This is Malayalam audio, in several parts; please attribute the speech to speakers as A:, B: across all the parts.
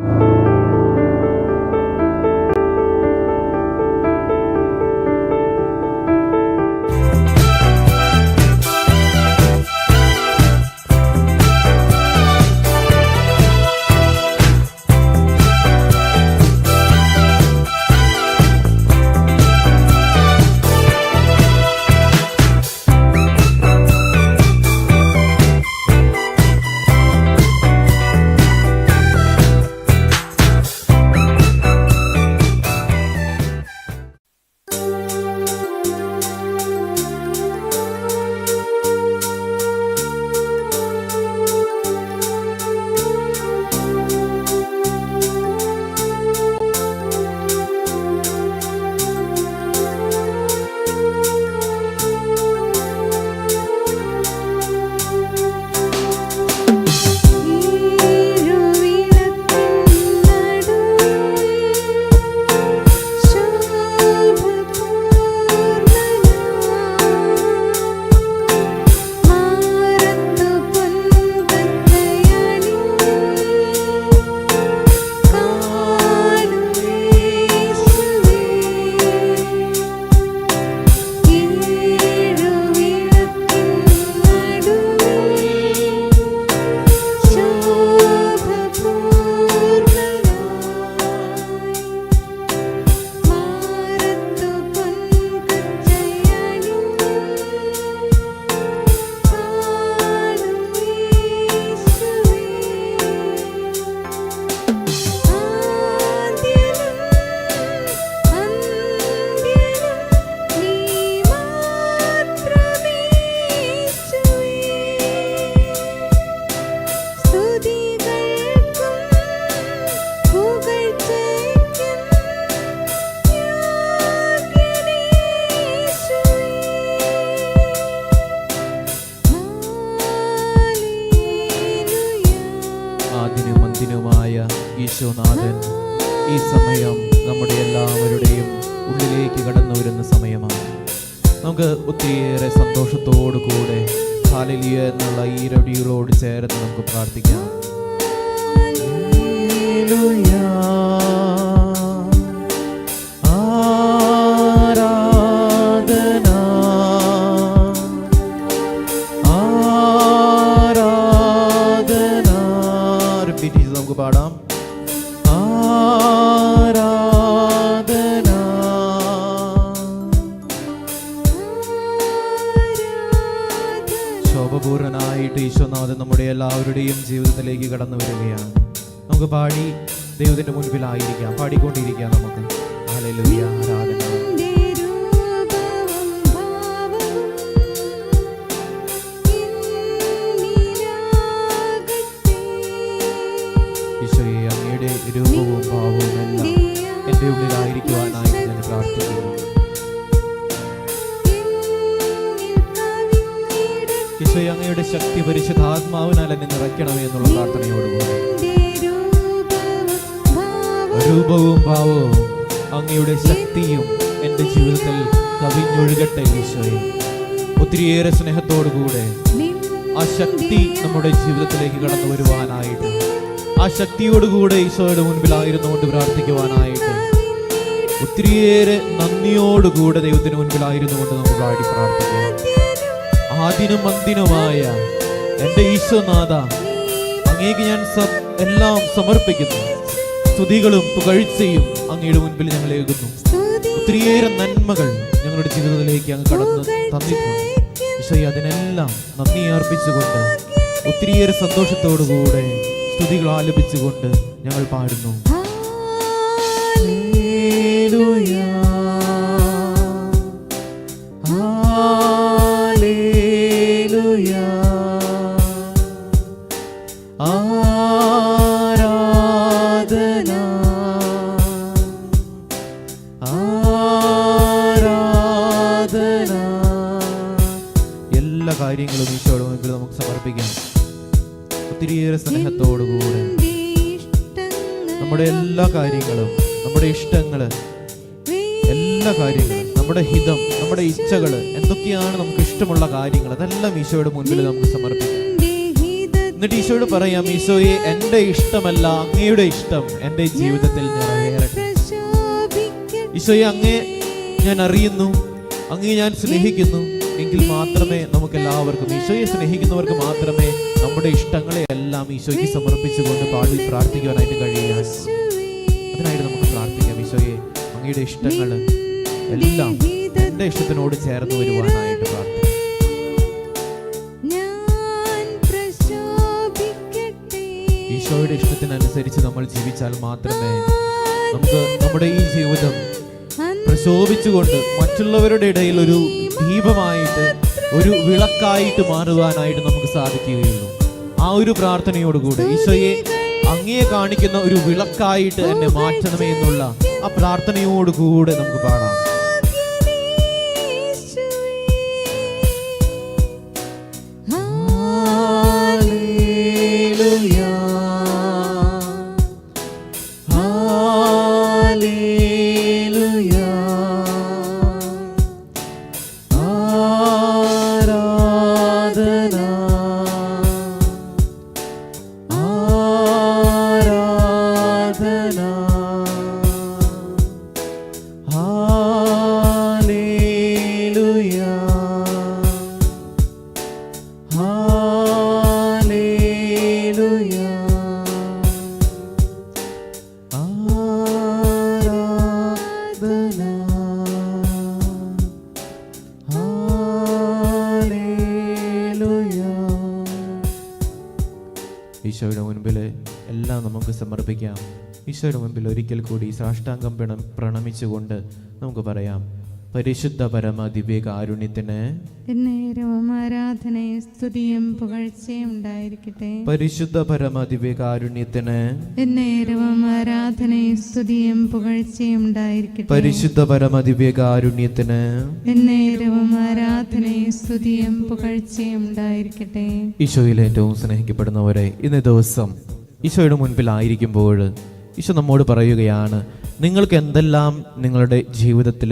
A: ആദിനും ഉള്ളിലേക്ക് കടന്നു വരുന്ന സമയമാണ്. നമുക്ക് ഒത്തിരിയേറെ സന്തോഷത്തോടു കൂടെ ഹാലലിയ എന്നുള്ള ഈ രടികളോട് ചേർന്ന് നമുക്ക് പ്രാർത്ഥിക്കാം. എല്ലാവരുടെയും ജീവിതത്തിലേക്ക് കടന്നു വരികയാണ്. നമുക്ക് പാടി ദൈവത്തിന്റെ മുൻപിലായിരിക്കാം. പാടിക്കൊണ്ടിരിക്കാം നമുക്ക്. ഹല്ലേലൂയ നിറയ്ക്കണമേ എന്നുള്ള പ്രാർത്ഥനയോടുകൂടി രൂപവും ഭാവവും അങ്ങയുടെ ശക്തിയും എന്റെ ജീവിതത്തിൽ കവിഞ്ഞൊഴുകട്ടെ ഈശോയെ. ഒത്തിരിയേറെ സ്നേഹത്തോടുകൂടെ ആ ശക്തി നമ്മുടെ ജീവിതത്തിലേക്ക് കടന്നു വരുവാനായിട്ട് ആ ശക്തിയോടുകൂടെ ഈശോയുടെ മുൻപിലായിരുന്നുകൊണ്ട് പ്രാർത്ഥിക്കുവാനായിട്ട് ഒത്തിരിയേറെ നന്ദിയോടുകൂടെ ദൈവത്തിന് മുൻപിലായിരുന്നുകൊണ്ട് നമുക്ക് പാടി പ്രാർത്ഥിക്കാം. ആദിനും അന്തിനുമായ എന്റെ ഈശോനാഥ അങ്ങേക്ക് ഞാൻ എല്ലാം സമർപ്പിക്കുന്നു. സ്തുതികളും പുകഴ്ചയും അങ്ങയുടെ മുൻപിൽ ഞങ്ങൾ ഏകുന്നു. ഒത്തിരിയേറെ നന്മകൾ ഞങ്ങളുടെ ജീവിതത്തിലേക്ക് അങ്ങ് കടന്ന് തന്നിട്ടുണ്ട്. ഈശോയെ അതിനെല്ലാം നന്ദി അർപ്പിച്ചുകൊണ്ട് ഒത്തിരിയേറെ സന്തോഷത്തോടുകൂടെ സ്തുതികൾ ആലപിച്ചുകൊണ്ട് ഞങ്ങൾ പാടുന്നു. ആരാധന നമ്മുടെ ഇഷ്ടങ്ങൾ എല്ലാ കാര്യങ്ങളും നമ്മുടെ ഹിതം നമ്മുടെ ഇച്ഛകൾ എന്തൊക്കെയാണ് നമുക്ക് ഇഷ്ടമുള്ള കാര്യങ്ങൾ അതെല്ലാം ഈശോയുടെ മുൻപിൽ നമുക്ക് സമർപ്പിക്കാം. എന്നിട്ട് ഈശോയോട് പറയാം ഈശോയെ എന്റെ ഇഷ്ടമല്ല അങ്ങയുടെ ഇഷ്ടം എന്റെ ജീവിതത്തിൽ നിറവേറട്ടെ. ഈശോയെ അങ്ങേ ഞാൻ അറിയുന്നു അങ്ങേ ഞാൻ സ്നേഹിക്കുന്നു എങ്കിൽ മാത്രമേ നമുക്ക് എല്ലാവർക്കും ഈശോയെ സ്നേഹിക്കുന്നവർക്ക് മാത്രമേ നമ്മുടെ ഇഷ്ടങ്ങളെ എല്ലാം ഈശോയ്ക്ക് സമർപ്പിച്ചുകൊണ്ട് പാടി പ്രാർത്ഥിക്കുവാനായിട്ട് കഴിയുക അതിനായിട്ട് നമുക്ക് അങ്ങയുടെ ഇഷ്ടങ്ങൾ എല്ലാം എന്റെ ഇഷ്ടത്തിനോട് ചേർന്ന് വരുവാനായിട്ട് പ്രാർത്ഥിക്കാം ഈശോയുടെ ഇഷ്ടത്തിനനുസരിച്ച് നമ്മൾ ജീവിച്ചാൽ മാത്രമേ നമുക്ക് നമ്മുടെ ഈ ജീവിതം പ്രശോഭിച്ചുകൊണ്ട് മറ്റുള്ളവരുടെ ഇടയിൽ ഒരു ദീപമായിട്ട് ഒരു വിളക്കായിട്ട് മാറുവാനായിട്ട് നമുക്ക് സാധിക്കുകയുള്ളൂ. ആ ഒരു പ്രാർത്ഥനയോടുകൂടെ ഈശോയെ അങ്ങയെ കാണിക്കുന്ന ഒരു വിളക്കായിട്ട് എന്നെ മാറ്റണമേ എന്നുള്ള ആ പ്രാർത്ഥനയോടുകൂടെ നമുക്ക് പാടാം. ഈശോയുടെ മുമ്പിൽ ഒരിക്കൽ കൂടി സാഷ്ടാംഗം പ്രണ പ്രണമിച്ചുകൊണ്ട് നമുക്ക് പറയാം. പരിശുദ്ധ പരമ ദിവ്യകാരുണ്യത്തിന്
B: എന്നേരവും ആരാധനയും സ്തുതിയും പുകഴ്ചയും ഉണ്ടായിരിക്കട്ടെ.
A: പരിശുദ്ധ പരമ ദിവ്യകാരുണ്യത്തിന്
B: എന്നേരവും ആരാധനയും സ്തുതിയും പുകഴ്ചയും ഉണ്ടായിരിക്കട്ടെ.
A: പരിശുദ്ധ പരമ ദിവ്യകാരുണ്യത്തിന്
B: എന്നേരവും ആരാധനയും സ്തുതിയും പുകഴ്ചയും ഉണ്ടായിരിക്കട്ടെ.
A: ഈശോയിൽ ഏറ്റവും സ്നേഹിക്കപ്പെടുന്നവരെ ഇന്ന് ദിവസം ഈശോയുടെ മുൻപിലായിരിക്കുമ്പോൾ ഈശോ നമ്മോട് പറയുകയാണ് നിങ്ങൾക്ക് എന്തെല്ലാം നിങ്ങളുടെ ജീവിതത്തിൽ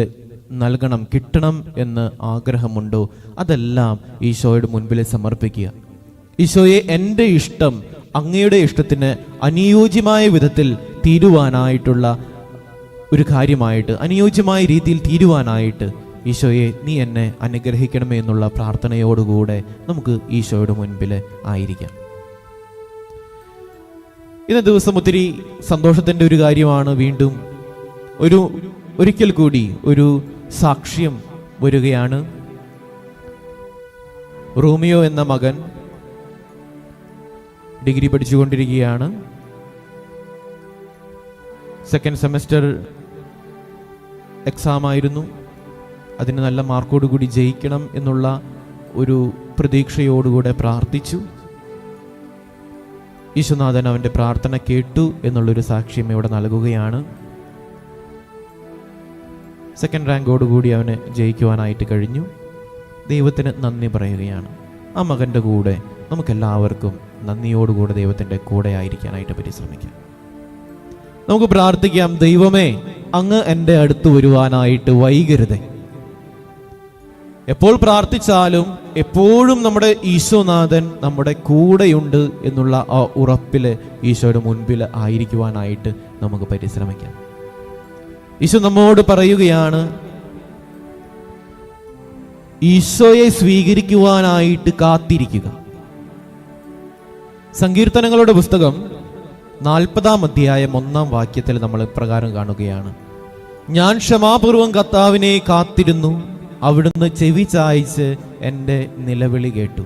A: നൽകണം കിട്ടണം എന്ന് ആഗ്രഹമുണ്ടോ അതെല്ലാം ഈശോയുടെ മുൻപിൽ സമർപ്പിക്കുക. ഈശോയെ എന്റെ ഇഷ്ടം അങ്ങയുടെ ഇഷ്ടത്തിന് അനുയോജ്യമായ വിധത്തിൽ തീരുവാനായിട്ടുള്ള ഒരു കാര്യമായിട്ട് അനുയോജ്യമായ രീതിയിൽ തീരുവാനായിട്ട് ഈശോയെ നീ എന്നെ അനുഗ്രഹിക്കണമേ എന്നുള്ള പ്രാർത്ഥനയോടുകൂടെ നമുക്ക് ഈശോയുടെ മുൻപിൽ ആയിരിക്കാം. ഇന്ന ദിവസം ഒത്തിരി സന്തോഷത്തിന്റെ ഒരു കാര്യമാണ് വീണ്ടും ഒരു ഒരിക്കൽ കൂടി ഒരു സാക്ഷ്യം വരികയാണ്. റോമിയോ എന്ന മകൻ ഡിഗ്രി പഠിച്ചുകൊണ്ടിരിക്കുകയാണ്. സെക്കൻഡ് സെമസ്റ്റർ എക്സാം ആയിരുന്നു. അതിന് നല്ല മാർക്കോടുകൂടി ജയിക്കണം എന്നുള്ള ഒരു പ്രതീക്ഷയോടുകൂടെ പ്രാർത്ഥിച്ചു. ഈശ്വനാഥൻ അവന്റെ പ്രാർത്ഥന കേട്ടു എന്നുള്ളൊരു സാക്ഷ്യം ഇവിടെ നൽകുകയാണ്. സെക്കൻഡ് റാങ്കോടുകൂടി അവന് ജയിക്കുവാനായിട്ട് കഴിഞ്ഞു. ദൈവത്തിന് നന്ദി പറയുകയാണ്. ആ മകന്റെ കൂടെ നമുക്കെല്ലാവർക്കും നന്ദിയോടുകൂടെ ദൈവത്തിന്റെ കൂടെ ആയിരിക്കാനായിട്ട് പരിശ്രമിക്കാം. നമുക്ക് പ്രാർത്ഥിക്കാം ദൈവമേ അങ്ങ് എന്റെ അടുത്ത് വരുവാനായിട്ട് വൈകരുതേ. എപ്പോൾ പ്രാർത്ഥിച്ചാലും എപ്പോഴും നമ്മുടെ ഈശോനാഥൻ നമ്മുടെ കൂടെയുണ്ട് എന്നുള്ള ആ ഉറപ്പിൽ ഈശോയുടെ മുൻപിൽ ആയിരിക്കുവാനായിട്ട് നമുക്ക് പരിശ്രമിക്കാം. ഈശോ നമ്മോട് പറയുകയാണ് ഈശോയെ സ്വീകരിക്കുവാനായിട്ട് കാത്തിരിക്കുക. സങ്കീർത്തനങ്ങളുടെ പുസ്തകം നാൽപ്പതാം അധ്യായം ഒന്നാം വാക്യത്തിൽ നമ്മൾ പ്രകാരം കാണുകയാണ്. ഞാൻ ക്ഷമാപൂർവം കർത്താവിനെ കാത്തിരുന്നു. അവിടുന്ന് ചെവി ചായ്ച്ച് എന്റെ നിലവിളി കേട്ടു.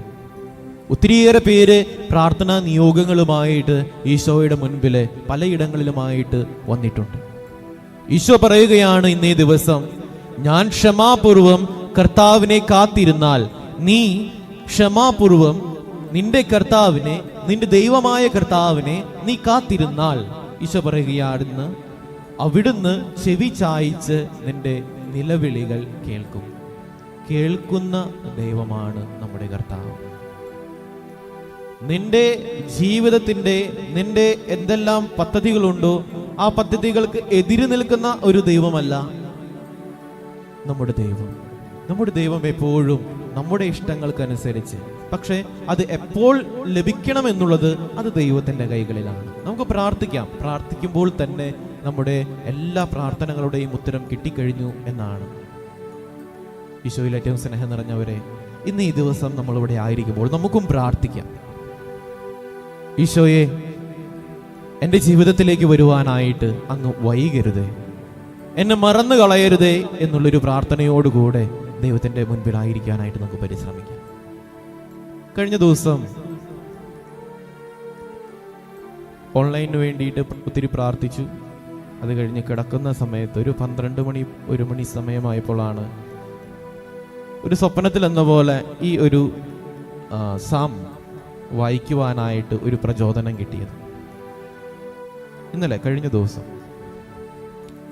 A: ഒത്തിരിയേറെ പേര് പ്രാർത്ഥനാ നിയോഗങ്ങളുമായിട്ട് ഈശോയുടെ മുൻപിൽ പലയിടങ്ങളിലുമായിട്ട് വന്നിട്ടുണ്ട്. ഈശോ പറയുകയാണ് ഇന്നേ ദിവസം ഞാൻ ക്ഷമാപൂർവം കർത്താവിനെ കാത്തിരുന്നാൽ നീ ക്ഷമാപൂർവം നിന്റെ കർത്താവിനെ നിന്റെ ദൈവമായ കർത്താവിനെ നീ കാത്തിരുന്നാൽ. ഈശോ പറയുകയാണെന്ന് അവിടുന്ന് ചെവി ചായ്ച്ച് നിന്റെ നിലവിളികൾ കേൾക്കും. കേൾക്കുന്ന ദൈവമാണ് നമ്മുടെ കർത്താവ്. നിന്റെ ജീവിതത്തിന്റെ നിന്റെ എന്തെല്ലാം പദ്ധതികളുണ്ടോ ആ പദ്ധതികൾക്ക് എതിര് നിൽക്കുന്ന ഒരു ദൈവമല്ല നമ്മുടെ ദൈവം. നമ്മുടെ ദൈവം എപ്പോഴും നമ്മുടെ ഇഷ്ടങ്ങൾക്കനുസരിച്ച്. പക്ഷേ അത് എപ്പോൾ ലഭിക്കണം എന്നുള്ളത് അത് ദൈവത്തിന്റെ കൈകളിലാണ്. നമുക്ക് പ്രാർത്ഥിക്കാം. പ്രാർത്ഥിക്കുമ്പോൾ തന്നെ നമ്മുടെ എല്ലാ പ്രാർത്ഥനകളുടെയും ഉത്തരം കിട്ടിക്കഴിഞ്ഞു എന്നാണ്. ഈശോയിൽ ഏറ്റവും സ്നേഹം നിറഞ്ഞവരെ ഇന്ന് ഈ ദിവസം നമ്മളിവിടെ ആയിരിക്കുമ്പോൾ നമുക്കും പ്രാർത്ഥിക്കാം. ഈശോയെ എന്റെ ജീവിതത്തിലേക്ക് വരുവാനായിട്ട് അങ്ങ് വൈകരുതേ. എന്നെ മറന്നു കളയരുതേ എന്നുള്ളൊരു പ്രാർത്ഥനയോടുകൂടെ ദൈവത്തിന്റെ മുൻപിലായിരിക്കാനായിട്ട് നമുക്ക് പരിശ്രമിക്കാം. കഴിഞ്ഞ ദിവസം ഓൺലൈനിന് വേണ്ടിയിട്ട് ഒത്തിരി പ്രാർത്ഥിച്ചു. അത് കഴിഞ്ഞ് കിടക്കുന്ന സമയത്ത് ഒരു പന്ത്രണ്ട് മണി ഒരു മണി സമയമായപ്പോഴാണ് ഒരു സ്വപ്നത്തിൽ എന്ന പോലെ ഈ ഒരു സാം വായിക്കുവാനായിട്ട് ഒരു പ്രചോദനം കിട്ടിയത്. ഇന്നലെ കഴിഞ്ഞ ദിവസം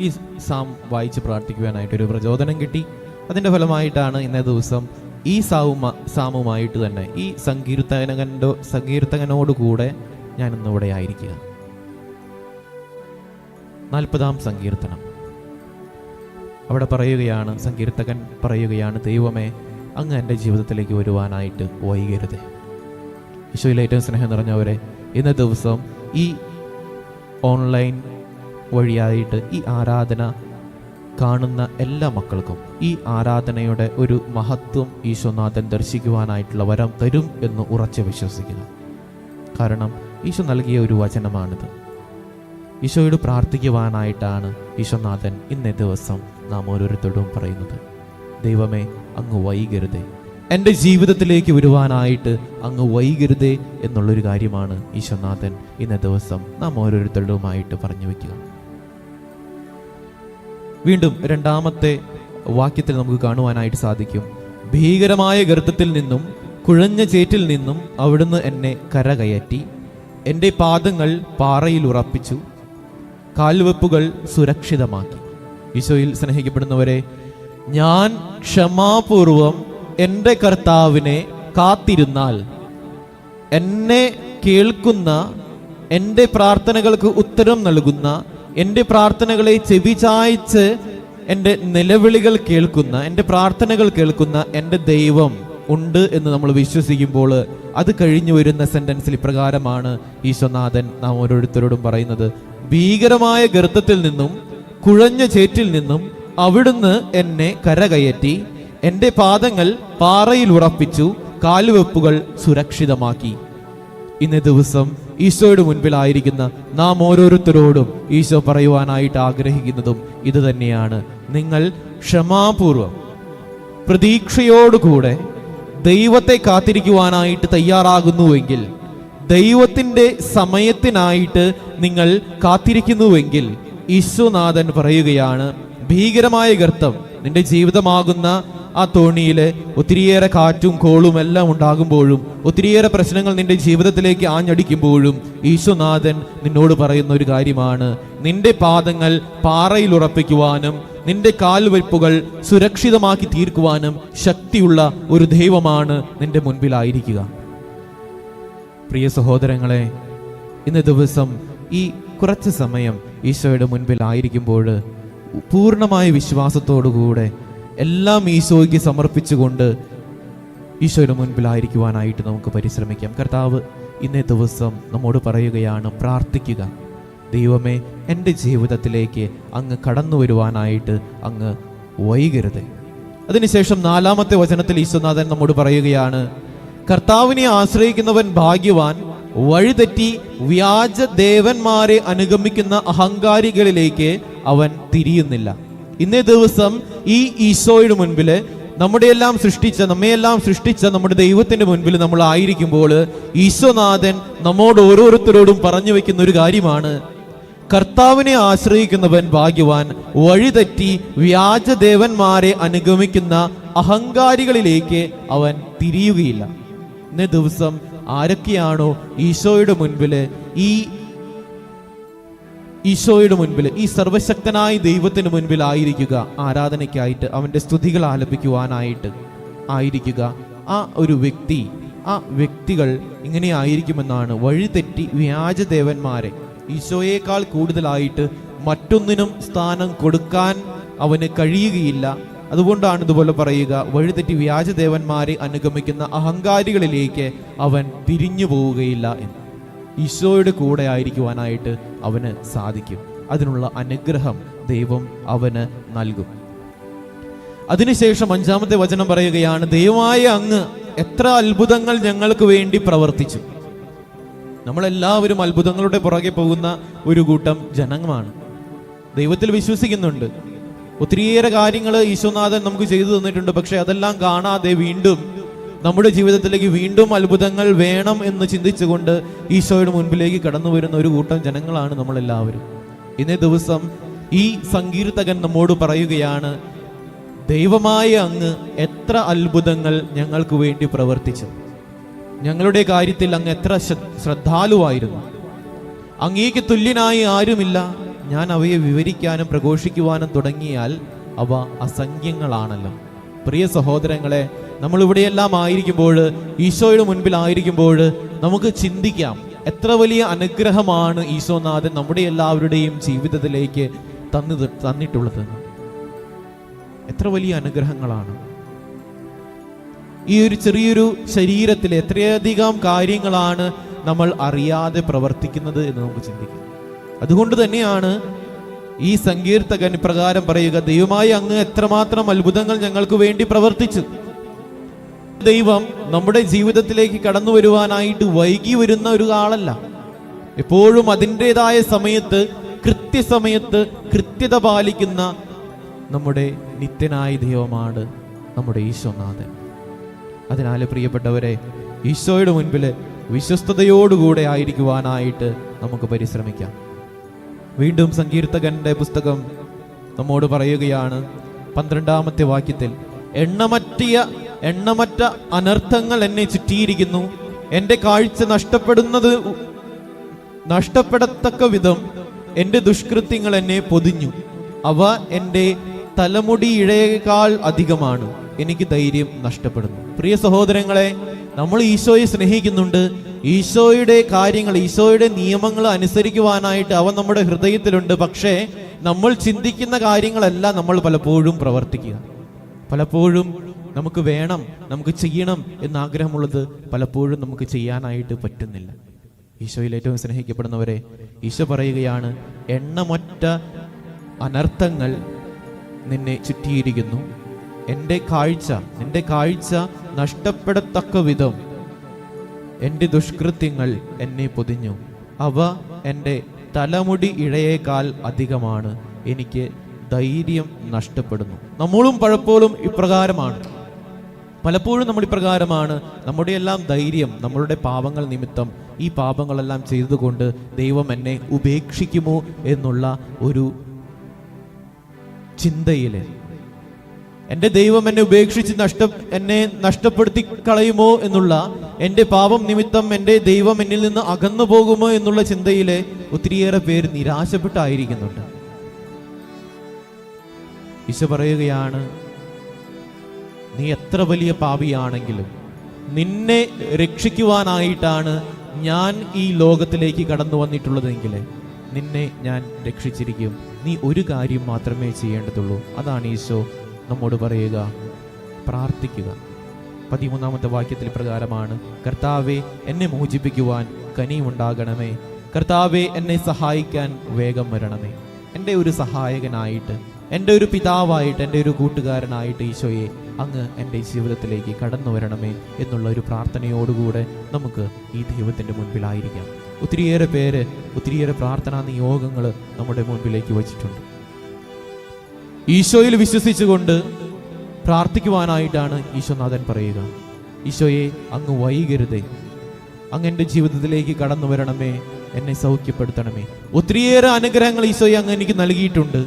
A: ഈ സാം വായിച്ച് പ്രാർത്ഥിക്കുവാനായിട്ട് ഒരു പ്രചോദനം കിട്ടി. അതിന്റെ ഫലമായിട്ടാണ് ഇന്നേ ദിവസം ഈ സാവുമ സാമുമായിട്ട് തന്നെ ഈ സങ്കീർത്തകനകന്റെ സങ്കീർത്തകനോടുകൂടെ ഞാൻ ഇന്നിവിടെ ആയിരിക്കുക. നാൽപ്പതാം സങ്കീർത്തനം. അവിടെ പറയുകയാണ് സങ്കീർത്തകൻ പറയുകയാണ് ദൈവമേ അങ്ങ് എന്റെ ജീവിതത്തിലേക്ക് വരുവാനായിട്ട് വൈകരുത്. ഈശോയിലെ ഏറ്റവും സ്നേഹം നിറഞ്ഞവരെ ഇന്ന ദിവസം ഈ ഓൺലൈൻ വഴിയായിട്ട് ഈ ആരാധന കാണുന്ന എല്ലാ മക്കൾക്കും ഈ ആരാധനയുടെ ഒരു മഹത്വം ഈശോനാഥൻ ദർശിക്കുവാനായിട്ടുള്ള വരം തരും എന്ന് ഉറച്ച് വിശ്വസിക്കുന്നു. കാരണം ഈശോ നൽകിയ ഒരു വചനമാണിത്. ഈശോയോട് പ്രാർത്ഥിക്കുവാനായിട്ടാണ് ഈശോനാഥൻ ഇന്നേ ദിവസം നാം ഓരോരുത്തരോടും പറയുന്നത്. ദൈവമേ അങ്ങ് വൈകരുതേ. എന്റെ ജീവിതത്തിലേക്ക് വരുവാനായിട്ട് അങ്ങ് വൈകരുതേ എന്നുള്ളൊരു കാര്യമാണ് ഈശോനാഥൻ ഇന്നേ ദിവസം നാം ഓരോരുത്തരോടുമായിട്ട് പറഞ്ഞു വയ്ക്കുക വീണ്ടും രണ്ടാമത്തെ വാക്യത്തിൽ നമുക്ക് കാണുവാനായിട്ട് സാധിക്കും. ഭീകരമായ ഗർത്തത്തിൽ നിന്നും കുഴഞ്ഞ ചേറ്റിൽ നിന്നും അവിടുന്ന് എന്നെ കരകയറ്റി. എന്റെ പാദങ്ങൾ പാറയിൽ ഉറപ്പിച്ചു. കാൽവെപ്പുകൾ സുരക്ഷിതമാക്കി. ഈശോയിൽ സ്നേഹിക്കപ്പെടുന്നവരെ ഞാൻ ക്ഷമാപൂർവം എന്റെ കർത്താവിനെ കാത്തിരുന്നാൽ എന്നെ കേൾക്കുന്ന എന്റെ പ്രാർത്ഥനകൾക്ക് ഉത്തരം നൽകുന്ന എന്റെ പ്രാർത്ഥനകളെ ചെവിചായ്ച്ച് എന്റെ നിലവിളികൾ കേൾക്കുന്ന എന്റെ പ്രാർത്ഥനകൾ കേൾക്കുന്ന എന്റെ ദൈവം ഉണ്ട് എന്ന് നമ്മൾ വിശ്വസിക്കുമ്പോൾ അത് കഴിഞ്ഞു വരുന്ന സെന്റൻസിൽ ഇപ്രകാരമാണ് ഈശ്വനാഥൻ നാം ഓരോരുത്തരോടും പറയുന്നത്. ഭീകരമായ ഗർത്തത്തിൽ നിന്നും കുഴഞ്ഞ ചേറ്റിൽ നിന്നും അവിടുന്ന് എന്നെ കരകയറ്റി എന്റെ പാദങ്ങൾ പാറയിൽ ഉറപ്പിച്ചു കാലുവെപ്പുകൾ സുരക്ഷിതമാക്കി. ഇന്ന് ദിവസം ഈശോയുടെ മുൻപിലായിരിക്കുന്ന നാം ഓരോരുത്തരോടും ഈശോ പറയുവാനായിട്ട് ആഗ്രഹിക്കുന്നതും ഇത് തന്നെയാണ് നിങ്ങൾ ക്ഷമാപൂർവം പ്രതീക്ഷയോടുകൂടെ ദൈവത്തെ കാത്തിരിക്കുവാനായിട്ട് തയ്യാറാകുന്നുവെങ്കിൽ ദൈവത്തിന്റെ സമയത്തിനായിട്ട് നിങ്ങൾ കാത്തിരിക്കുന്നുവെങ്കിൽ ഈശോനാഥൻ പറയുകയാണ് ഭീകരമായ ഗർത്തം നിന്റെ ജീവിതമാകുന്ന ആ തോണിയിൽ ഒത്തിരിയേറെ കാറ്റും കോളും എല്ലാം ഉണ്ടാകുമ്പോഴും ഒത്തിരിയേറെ പ്രശ്നങ്ങൾ നിന്റെ ജീവിതത്തിലേക്ക് ആഞ്ഞടിക്കുമ്പോഴും ഈശോനാഥൻ നിന്നോട് പറയുന്ന ഒരു കാര്യമാണ് നിന്റെ പാദങ്ങൾ പാറയിൽ ഉറപ്പിക്കുവാനും നിന്റെ കാൽവയ്പ്പുകൾ സുരക്ഷിതമാക്കി തീർക്കുവാനും ശക്തിയുള്ള ഒരു ദൈവമാണ് നിന്റെ മുൻപിലായിരിക്കുക. പ്രിയ സഹോദരങ്ങളെ ഇന്ന് ദിവസം ഈ കുറച്ച് സമയം ഈശോയുടെ മുൻപിലായിരിക്കുമ്പോൾ പൂർണമായ വിശ്വാസത്തോടുകൂടെ എല്ലാം ഈശോയ്ക്ക് സമർപ്പിച്ചുകൊണ്ട് ഈശോയുടെ മുൻപിലായിരിക്കുവാനായിട്ട് നമുക്ക് പരിശ്രമിക്കാം. കർത്താവ് ഇന്നേ ദിവസം നമ്മോട് പറയുകയാണ് പ്രാർത്ഥിക്കുക. ദൈവമേ എന്റെ ജീവിതത്തിലേക്ക് അങ്ങ് കടന്നു വരുവാനായിട്ട് അങ്ങ് വൈകരുത്. അതിനുശേഷം നാലാമത്തെ വചനത്തിൽ ഈശ്വനാഥൻ നമ്മോട് പറയുകയാണ് കർത്താവിനെ ആശ്രയിക്കുന്നവൻ ഭാഗ്യവാൻ വഴിതെറ്റി വ്യാജ ദേവന്മാരെ അനുഗമിക്കുന്ന അഹങ്കാരികളിലേക്ക് അവൻ തിരിയുന്നില്ല. ഇന്നേ ദിവസം ഈ ഈശോയുടെ മുൻപിൽ നമ്മുടെ എല്ലാം സൃഷ്ടിച്ച നമ്മയെല്ലാം സൃഷ്ടിച്ച നമ്മുടെ ദൈവത്തിന്റെ മുൻപിൽ നമ്മൾ ആയിരിക്കുമ്പോൾ ഈശോനാഥൻ നമ്മോട് ഓരോരുത്തരോടും പറഞ്ഞു വെക്കുന്ന ഒരു കാര്യമാണ് കർത്താവിനെ ആശ്രയിക്കുന്നവൻ ഭാഗ്യവാൻ വഴിതെറ്റി വ്യാജദേവന്മാരെ അനുഗമിക്കുന്ന അഹങ്കാരികളിലേക്ക് അവൻ തിരിയുകയില്ല. ഇന്നേ ദിവസം ആരൊക്കെയാണോ ഈശോയുടെ മുൻപിൽ ഈ ഈശോയുടെ മുൻപിൽ ഈ സർവശക്തനായ ദൈവത്തിന് മുൻപിൽ ആയിരിക്കുക ആരാധനയ്ക്കായിട്ട് അവന്റെ സ്തുതികൾ ആലപിക്കുവാനായിട്ട് ആയിരിക്കുക. ആ ഒരു വ്യക്തി ആ വ്യക്തികൾ ഇങ്ങനെ ആയിരിക്കുമെന്നാണ് വഴിതെറ്റി വ്യാജദേവന്മാരെ ഈശോയേക്കാൾ കൂടുതലായിട്ട് മറ്റൊന്നിനും സ്ഥാനം കൊടുക്കാൻ അവന് കഴിയുകയില്ല. അതുകൊണ്ടാണ് ഇതുപോലെ പറയുക വഴിതെറ്റി വ്യാജദേവന്മാരെ അനുഗമിക്കുന്ന അഹങ്കാരികളിലേക്ക് അവൻ തിരിഞ്ഞു പോവുകയില്ല എന്ന്. ഈശോയുടെ കൂടെ ആയിരിക്കുവാനായിട്ട് അവന് സാധിക്കും. അതിനുള്ള അനുഗ്രഹം ദൈവം അവന് നൽകും. അതിനുശേഷം അഞ്ചാമത്തെ വചനം പറയുകയാണ് ദൈവമായ അങ്ങ് എത്ര അത്ഭുതങ്ങൾ ഞങ്ങൾക്ക് വേണ്ടി പ്രവർത്തിച്ചു. നമ്മളെല്ലാവരും അത്ഭുതങ്ങളുടെ പുറകെ പോകുന്ന ഒരു കൂട്ടം ജനങ്ങളാണ്. ദൈവത്തിൽ വിശ്വസിക്കുന്നുണ്ട്. ഒത്തിരിയേറെ കാര്യങ്ങൾ ഈശോനാഥൻ നമുക്ക് ചെയ്തു തന്നിട്ടുണ്ട്. പക്ഷെ അതെല്ലാം കാണാതെ വീണ്ടും നമ്മുടെ ജീവിതത്തിലേക്ക് വീണ്ടും അത്ഭുതങ്ങൾ വേണം എന്ന് ചിന്തിച്ചുകൊണ്ട് ഈശോയുടെ മുൻപിലേക്ക് കടന്നു വരുന്ന ഒരു കൂട്ടം ജനങ്ങളാണ് നമ്മളെല്ലാവരും. ഇന്നേ ദിവസം ഈ സങ്കീർത്തകൻ നമ്മോട് പറയുകയാണ് ദൈവമായ അങ്ങ് എത്ര അത്ഭുതങ്ങൾ ഞങ്ങൾക്ക് വേണ്ടി പ്രവർത്തിച്ചു. ഞങ്ങളുടെ കാര്യത്തിൽ അങ്ങ് എത്ര ശ്രദ്ധാലുവായിരുന്നു. അങ്ങേക്ക് തുല്യനായി ആരുമില്ല. ഞാൻ അവയെ വിവരിക്കാനും പ്രഘോഷിക്കുവാനും തുടങ്ങിയാൽ അവ അസംഖ്യങ്ങളാണല്ലോ. പ്രിയ സഹോദരങ്ങളെ നമ്മൾ ഇവിടെയെല്ലാം ആയിരിക്കുമ്പോൾ ഈശോയുടെ മുൻപിൽ ആയിരിക്കുമ്പോൾ നമുക്ക് ചിന്തിക്കാം എത്ര വലിയ അനുഗ്രഹമാണ് ഈശോനാഥൻ നമ്മുടെ എല്ലാവരുടെയും ജീവിതത്തിലേക്ക് തന്നിട്ടുള്ളത്. എത്ര വലിയ അനുഗ്രഹങ്ങളാണ്. ഈ ഒരു ചെറിയൊരു ശരീരത്തിൽ എത്രയധികം കാര്യങ്ങളാണ് നമ്മൾ അറിയാതെ പ്രവർത്തിക്കുന്നത് എന്ന് നമുക്ക് ചിന്തിക്കാം. അതുകൊണ്ട് തന്നെയാണ് ഈ സങ്കീർത്തകൻ പ്രകാരം പറയുക ദൈവമായി അങ്ങ് എത്രമാത്രം അത്ഭുതങ്ങൾ ഞങ്ങൾക്ക് വേണ്ടി പ്രവർത്തിച്ചു. ദൈവം നമ്മുടെ ജീവിതത്തിലേക്ക് കടന്നു വരുവാനായിട്ട് വൈകി വരുന്ന ഒരു ആളല്ല. എപ്പോഴും അതിന്റെതായ സമയത്ത് കൃത്യസമയത്ത് കൃത്യത പാലിക്കുന്ന നമ്മുടെ നിത്യനായ ദൈവമാണ് നമ്മുടെ ഈശോനാഥൻ അതിനാൽ പ്രിയപ്പെട്ടവരെ ഈശോയുടെ മുൻപിൽ വിശ്വസ്തയോടുകൂടെ ആയിരിക്കുവാനായിട്ട് നമുക്ക് പരിശ്രമിക്കാം. വീണ്ടും സങ്കീർത്തകന്റെ പുസ്തകം നമ്മോട് പറയുകയാണ് പന്ത്രണ്ടാമത്തെ വാക്യത്തിൽ എണ്ണമറ്റിയ എണ്ണമറ്റ അനർത്ഥങ്ങൾ എന്നെ ചുറ്റിയിരിക്കുന്നു. എന്റെ കാഴ്ച നഷ്ടപ്പെടുന്നത് നഷ്ടപ്പെടത്തക്ക വിധം എന്റെ ദുഷ്കൃത്യങ്ങൾ എന്നെ പൊതിഞ്ഞു. അവ എന്റെ തലമുടി ഇഴയേക്കാൾ അധികമാണ്. എനിക്ക് ധൈര്യം നഷ്ടപ്പെടുന്നു. പ്രിയ സഹോദരങ്ങളെ നമ്മൾ ഈശോയെ സ്നേഹിക്കുന്നുണ്ട്. ഈശോയുടെ കാര്യങ്ങൾ ഈശോയുടെ നിയമങ്ങൾ അനുസരിക്കുവാനായിട്ട് അവൻ നമ്മുടെ ഹൃദയത്തിലുണ്ട്. പക്ഷേ നമ്മൾ ചിന്തിക്കുന്ന കാര്യങ്ങളല്ല നമ്മൾ പലപ്പോഴും പ്രവർത്തിക്കുക. പലപ്പോഴും നമുക്ക് വേണം നമുക്ക് ചെയ്യണം എന്ന് ആഗ്രഹമുള്ളത് പലപ്പോഴും നമുക്ക് ചെയ്യാനായിട്ട് പറ്റുന്നില്ല. ഈശോയിൽ ഏറ്റവും സ്നേഹിക്കപ്പെടുന്നവരെ ഈശോ പറയുകയാണ് എണ്ണമറ്റ അനർത്ഥങ്ങൾ നിന്നെ ചുറ്റിയിരിക്കുന്നു. എന്റെ കാഴ്ച എന്റെ കാഴ്ച നഷ്ടപ്പെടത്തക്ക വിധം എന്റെ ദുഷ്കൃത്യങ്ങൾ എന്നെ പൊതിഞ്ഞു. അവ എന്റെ തലമുടി ഇഴയേക്കാൾ അധികമാണ്. എനിക്ക് ധൈര്യം നഷ്ടപ്പെടുന്നു. നമ്മളും പലപ്പോഴും ഇപ്രകാരമാണ്. പലപ്പോഴും നമ്മൾ ഇപ്രകാരമാണ്. നമ്മുടെ എല്ലാം ധൈര്യം നമ്മളുടെ പാപങ്ങൾ നിമിത്തം ഈ പാപങ്ങളെല്ലാം ചെയ്തുകൊണ്ട് ദൈവം എന്നെ ഉപേക്ഷിക്കുമോ എന്നുള്ള ഒരു ചിന്തയിൽ എന്റെ ദൈവം എന്നെ ഉപേക്ഷിച്ച് നഷ്ട എന്നെ നഷ്ടപ്പെടുത്തി കളയുമോ എന്നുള്ള എന്റെ പാപം നിമിത്തം എന്റെ ദൈവം എന്നിൽ നിന്ന് അകന്നു പോകുമോ എന്നുള്ള ചിന്തയിൽ ഒത്തിരിയേറെ പേര് നിരാശപ്പെട്ടായിരിക്കുന്നുണ്ട്. ഈശോ പറയുകയാണ് നീ എത്ര വലിയ പാപിയാണെങ്കിലും നിന്നെ രക്ഷിക്കുവാനായിട്ടാണ് ഞാൻ ഈ ലോകത്തിലേക്ക് കടന്നു വന്നിട്ടുള്ളതെങ്കിൽ നിന്നെ ഞാൻ രക്ഷിച്ചിരിക്കും. നീ ഒരു കാര്യം മാത്രമേ ചെയ്യേണ്ടതുള്ളൂ. അതാണ് ഈശോ നമ്മോട് പറയുക പ്രാർത്ഥിക്കുക. പതിമൂന്നാമത്തെ വാക്യത്തിൽ പ്രകാരമാണ് കർത്താവെ എന്നെ മോചിപ്പിക്കുവാൻ കനിയുണ്ടാകണമേ കർത്താവെ എന്നെ സഹായിക്കാൻ വേഗം വരണമേ. എന്റെ ഒരു സഹായകനായിട്ട് എന്റെ ഒരു പിതാവായിട്ട് എന്റെ ഒരു കൂട്ടുകാരനായിട്ട് ഈശോയെ അങ്ങ് എന്റെ ജീവിതത്തിലേക്ക് കടന്നു വരണമേ എന്നുള്ള ഒരു പ്രാർത്ഥനയോടുകൂടെ നമുക്ക് ഈ ദൈവത്തിന്റെ മുൻപിലായിരിക്കാം. ഒത്തിരിയേറെ പേര് ഒത്തിരിയേറെ പ്രാർത്ഥനാ നിയോഗങ്ങൾ നമ്മുടെ മുൻപിലേക്ക് വച്ചിട്ടുണ്ട്. ഈശോയിൽ വിശ്വസിച്ചുകൊണ്ട് പ്രാർത്ഥിക്കുവാനായിട്ടാണ് ഈശോനാഥൻ പറയുക. ഈശോയെ അങ്ങ് വൈകരുതേ. അങ്ങ് എന്റെ ജീവിതത്തിലേക്ക് കടന്നു വരണമേ. എന്നെ സൗഖ്യപ്പെടുത്തണമേ. ഒത്തിരിയേറെ അനുഗ്രഹങ്ങൾ ഈശോയെ അങ്ങ് എനിക്ക് നൽകിയിട്ടുണ്ട്.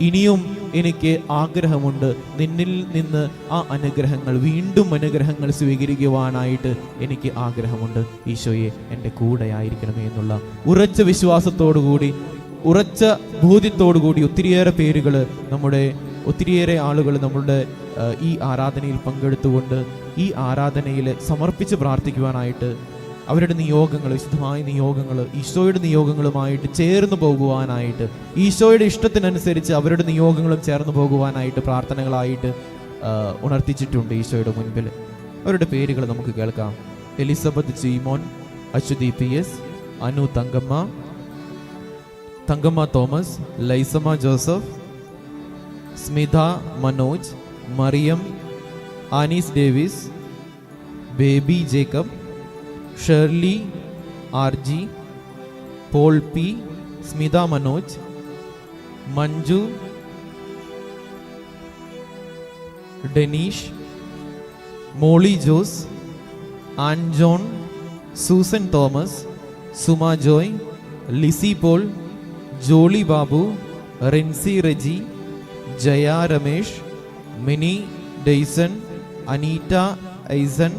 A: ഇനിയും എനിക്ക് ആഗ്രഹമുണ്ട് നിന്നിൽ നിന്ന് ആ അനുഗ്രഹങ്ങൾ വീണ്ടും അനുഗ്രഹങ്ങൾ സ്വീകരിക്കുവാനായിട്ട് എനിക്ക് ആഗ്രഹമുണ്ട്. ഈശോയെ എന്റെ കൂടെ ആയിരിക്കണമേ എന്നുള്ള ഉറച്ച വിശ്വാസത്തോടു കൂടി ഉറച്ച ബോധ്യത്തോടുകൂടി ഒത്തിരിയേറെ പേരുകൾ നമ്മുടെ ഒത്തിരിയേറെ ആളുകൾ നമ്മളുടെ ഈ ആരാധനയിൽ പങ്കെടുത്തുകൊണ്ട് ഈ ആരാധനയിൽ സമർപ്പിച്ച് പ്രാർത്ഥിക്കുവാനായിട്ട് അവരുടെ നിയോഗങ്ങൾ വിശുദ്ധമായ നിയോഗങ്ങൾ ഈശോയുടെ നിയോഗങ്ങളുമായിട്ട് ചേർന്ന് പോകുവാനായിട്ട് ഈശോയുടെ ഇഷ്ടത്തിനനുസരിച്ച് അവരുടെ നിയോഗങ്ങളും ചേർന്ന് പോകുവാനായിട്ട് പ്രാർത്ഥനകളായിട്ട് ഉണർത്തിച്ചിട്ടുണ്ട് ഈശോയുടെ മുൻപിൽ. അവരുടെ പേരുകൾ നമുക്ക് കേൾക്കാം. Elizabeth Cheemon Aswathy P S Anu Thankamma Thankamma Thomas Laisamma Joseph Smitha Manoj Mariam Annies Davis Baby Jacob Shirley R G Paul P Smitha Manoj Manju Denish Molly Jose Ann John Susan Thomas Suma Joy Lissy Paul Jolly Babu Rincy Reji Jaya Ramesh Mini Dayson Aneeta Aison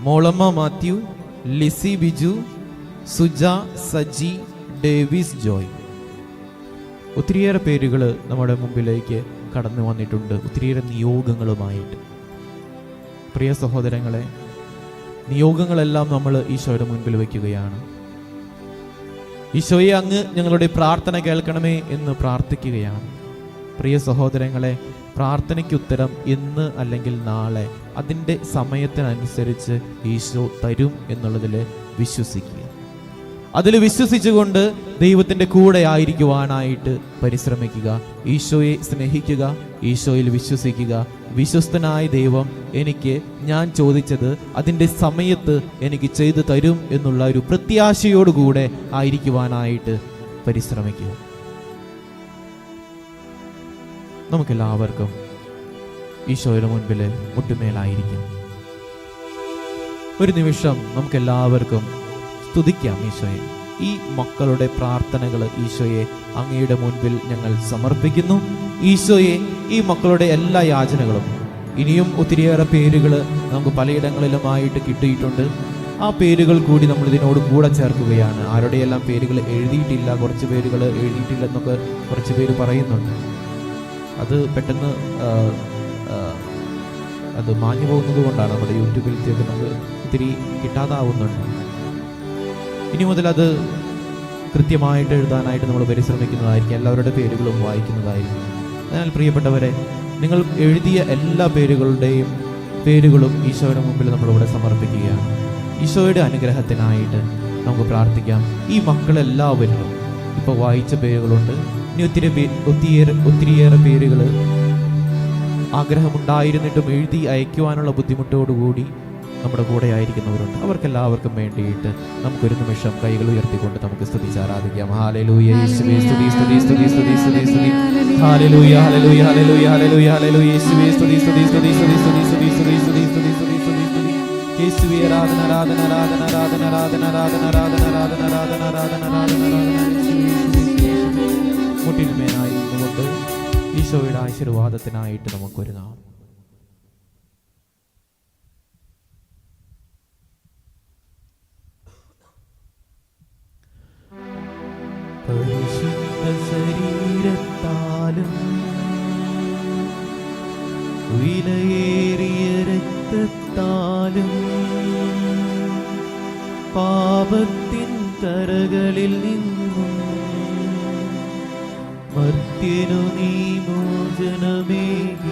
A: Molamma Mathew Lissy Biju Suja Saji Davis Joy. ഒത്തിരിയേറെ പേരുകൾ നമ്മുടെ മുമ്പിലേക്ക് കടന്നു വന്നിട്ടുണ്ട്. ഒത്തിരിയേറെ നിയോഗങ്ങളുമായിട്ട്. പ്രിയ സഹോദരങ്ങളെ നിയോഗങ്ങളെല്ലാം നമ്മൾ ഈശോയുടെ മുൻപിൽ വയ്ക്കുകയാണ്. ഈശോയെ അങ്ങ് ഞങ്ങളുടെ പ്രാർത്ഥന കേൾക്കണമേ എന്ന് പ്രാർത്ഥിക്കുകയാണ്. പ്രിയ സഹോദരങ്ങളെ പ്രാർത്ഥനയ്ക്ക് ഉത്തരം ഇന്ന് അല്ലെങ്കിൽ നാളെ അതിന്റെ സമയത്തിനനുസരിച്ച് ഈശോ തരും എന്നുള്ളതിൽ വിശ്വസിക്കുക. അതിൽ വിശ്വസിച്ചുകൊണ്ട് ദൈവത്തിന്റെ കൂടെ ആയിരിക്കുവാനായിട്ട് പരിശ്രമിക്കുക. ഈശോയെ സ്നേഹിക്കുക ഈശോയിൽ വിശ്വസിക്കുക. വിശ്വസ്തനായ ദൈവം എനിക്ക് ഞാൻ ചോദിച്ചത് അതിന്റെ സമയത്ത് എനിക്ക് ചെയ്തു തരും എന്നുള്ള ഒരു പ്രത്യാശയോടുകൂടെ ആയിരിക്കുവാനായിട്ട് പരിശ്രമിക്കുക. നമുക്കെല്ലാവർക്കും ഈശോയുടെ മുൻപിൽ മുട്ടുമേലായിരിക്കും. ഒരു നിമിഷം നമുക്കെല്ലാവർക്കും സ്തുതിക്കാം ഈശോയെ. ഈ മക്കളുടെ പ്രാർത്ഥനകൾ ഈശോയെ അങ്ങയുടെ മുൻപിൽ ഞങ്ങൾ സമർപ്പിക്കുന്നു. ഈശോയെ ഈ മക്കളുടെ എല്ലാ യാചനകളും. ഇനിയും ഒത്തിരിയേറെ പേരുകൾ നമുക്ക് പലയിടങ്ങളിലുമായിട്ട് കിട്ടിയിട്ടുണ്ട്. ആ പേരുകൾ കൂടി നമ്മൾ ഇതിനോട് കൂടെ ചേർക്കുകയാണ്. ആരുടെയെല്ലാം പേരുകൾ എഴുതിയിട്ടില്ല കുറച്ച് പേരുകൾ എഴുതിയിട്ടില്ല എന്നൊക്കെ കുറച്ച് പേര് പറയുന്നുണ്ട്. അത് പെട്ടെന്ന് അത് മാഞ്ഞു പോകുന്നത് കൊണ്ടാണ് നമ്മുടെ യൂട്യൂബിലത്തേക്ക് നമുക്ക് ഒത്തിരി കിട്ടാതാവുന്നുണ്ട്. ഇനി മുതൽ അത് കൃത്യമായിട്ട് എഴുതാനായിട്ട് നമ്മൾ പരിശ്രമിക്കുന്നതായിരിക്കും. എല്ലാവരുടെ പേരുകളും വായിക്കുന്നതായിരിക്കും. അതിനാൽ പ്രിയപ്പെട്ടവരെ നിങ്ങൾ എഴുതിയ എല്ലാ പേരുകളുടെയും പേരുകളും ഈശോയുടെ മുമ്പിൽ നമ്മളിവിടെ സമർപ്പിക്കുകയാണ്. ഈശോയുടെ അനുഗ്രഹത്തിനായിട്ട് നമുക്ക് പ്രാർത്ഥിക്കാം. ഈ മക്കളെല്ലാവരും ഇപ്പോൾ വായിച്ച പേരുകളുണ്ട്. ഇനി ഒത്തിരി പേ ഒത്തിരിയേറെ ഒത്തിരിയേറെ പേരുകൾ ആഗ്രഹമുണ്ടായിരുന്നിട്ടും എഴുതി അയക്കുവാനുള്ള ബുദ്ധിമുട്ടോടുകൂടി നമ്മുടെ കൂടെ ആയിരിക്കുന്നവരുണ്ട് അവർക്കെല്ലാവർക്കും വേണ്ടിയിട്ട് നമുക്കൊരു നിമിഷം കൈകൾ ഉയർത്തിക്കൊണ്ട് നമുക്ക് സ്തുതിച്ച് ആരാധിക്കാം യേശുവേ സ്തുതി സ്തുതി സ്തുതി സ്തുതി സ്തുതി യേശുവേ സ്തുതി സ്തുതി സ്തുതി സ്തുതി സ്തുതി ആരാധന ആരാധന ആരാധന ആരാധന ആരാധന ആരാധന ആരാധന ആരാധന ഈശോയുടെ ആശീർവാദത്തിനായിട്ട് നമുക്കൊരുങ്ങാം പരിശുദ്ധ ശരീരത്താലും വിലയേറിയ രക്തത്താലും പാപത്തിൻ കരകളിൽ നിന്നും മർത്യനു നീ മോചനമേകി